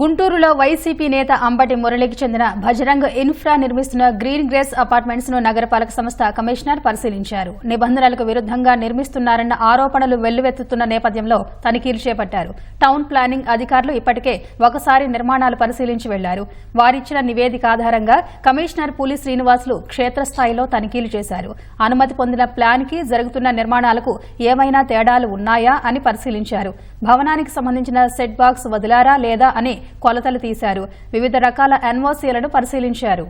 గుంటూరులో వైసీపీ నేత అంబటి మురళికి చెందిన భజరంగ్ ఇన్ఫ్రా నిర్మిస్తున్న గ్రీన్ గ్రేస్ అపార్ట్మెంట్స్ను నగరపాలక సంస్థ కమిషనర్ పరిశీలించారు. నిబంధనలకు విరుద్దంగా నిర్మిస్తున్నారన్న ఆరోపణలు వెల్లువెత్తుతున్న నేపథ్యంలో తనిఖీలు చేపట్టారు. టౌన్ ప్లానింగ్ అధికారులు ఇప్పటికే ఒకసారి నిర్మాణాలు పరిశీలించి వెళ్ళారు. వారిచ్చిన నివేదిక ఆధారంగా కమిషనర్ పులి శ్రీనివాసులు క్షేత్రస్థాయిలో తనిఖీలు చేశారు. అనుమతి పొందిన ప్లాన్కి జరుగుతున్న నిర్మాణాలకు ఏమైనా తేడాలు ఉన్నాయా అని పరిశీలించారు. భవనానికి సంబంధించిన సెట్ బాక్స్ వదిలారా లేదా అని కొలతలు తీశారు. వివిధ రకాల ఎన్ఓసీలను పరిశీలించారు.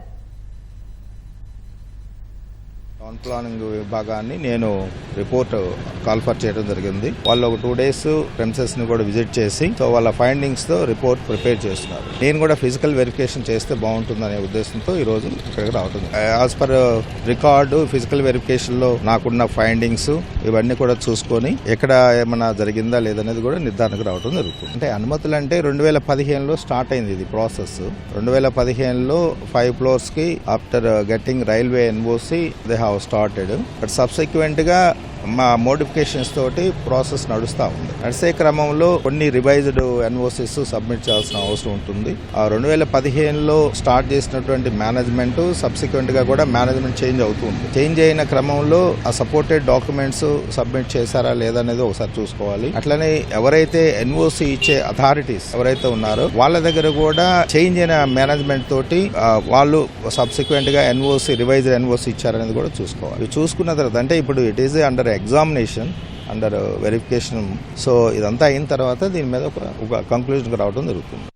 టౌన్ ప్లానింగ్ విభాగాన్ని నేను రిపోర్ట్ కాల్ఫర్ చేయడం జరిగింది. వాళ్ళు ఒక టూ డేస్ ప్రెమిసెస్ని కూడా విజిట్ చేసి సో వాళ్ళ ఫైండింగ్స్తో రిపోర్ట్ ప్రిపేర్ చేస్తున్నారు. నేను కూడా ఫిజికల్ వెరిఫికేషన్ చేస్తే బాగుంటుందనే ఉద్దేశంతో ఈ రోజు ఇక్కడికి రావటం యాజ్ పర్ రికార్డు ఫిజికల్ వెరిఫికేషన్లో నాకున్న ఫైండింగ్స్ ఇవన్నీ కూడా చూసుకొని ఎక్కడ ఏమైనా జరిగిందా లేదనేది కూడా నిర్ధారణకు రావడం జరుగుతుంది. అంటే అనుమతులు అంటే రెండు వేల పదిహేనులో స్టార్ట్ అయింది ఇది ప్రాసెస్ రెండు వేల పదిహేనులో five ఫ్లోర్స్కి after getting railway NOC they have started but సబ్సిక్వెంట్గా మా మోడిఫికేషన్స్ తోటి ప్రాసెస్ నడుస్తూ ఉంది. నడిసే క్రమంలో కొన్ని రివైజ్డ్ ఎన్ఓసిస్ సబ్మిట్ చేయాల్సిన అవసరం ఉంటుంది. ఆ రెండు వేల పదిహేనులో స్టార్ట్ చేసినటువంటి మేనేజ్మెంట్ సబ్సిక్వెంట్గా కూడా మేనేజ్మెంట్ చేంజ్ అవుతుంది చేంజ్ అయిన క్రమంలో ఆ సపోర్టెడ్ డాక్యుమెంట్స్ సబ్మిట్ చేశారా లేదా అనేది ఒకసారి చూసుకోవాలి. అట్లనే ఎవరైతే ఎన్ఓసి ఇచ్చే అథారిటీస్ ఎవరైతే ఉన్నారో వాళ్ళ దగ్గర కూడా చేంజ్ అయిన మేనేజ్మెంట్ తోటి వాళ్ళు సబ్సిక్వెంట్గా ఎన్ఓసి రివైజ్డ్ ఎన్ఓసి ఇచ్చారనేది కూడా చూసుకోవాలి. చూసుకున్న తర్వాత అంటే ఇప్పుడు it is under examination under verification so ఇదంతా అయిన తర్వాత దీని మీద ఒక కంక్లూజన్కి రావడం జరుగుతుంది.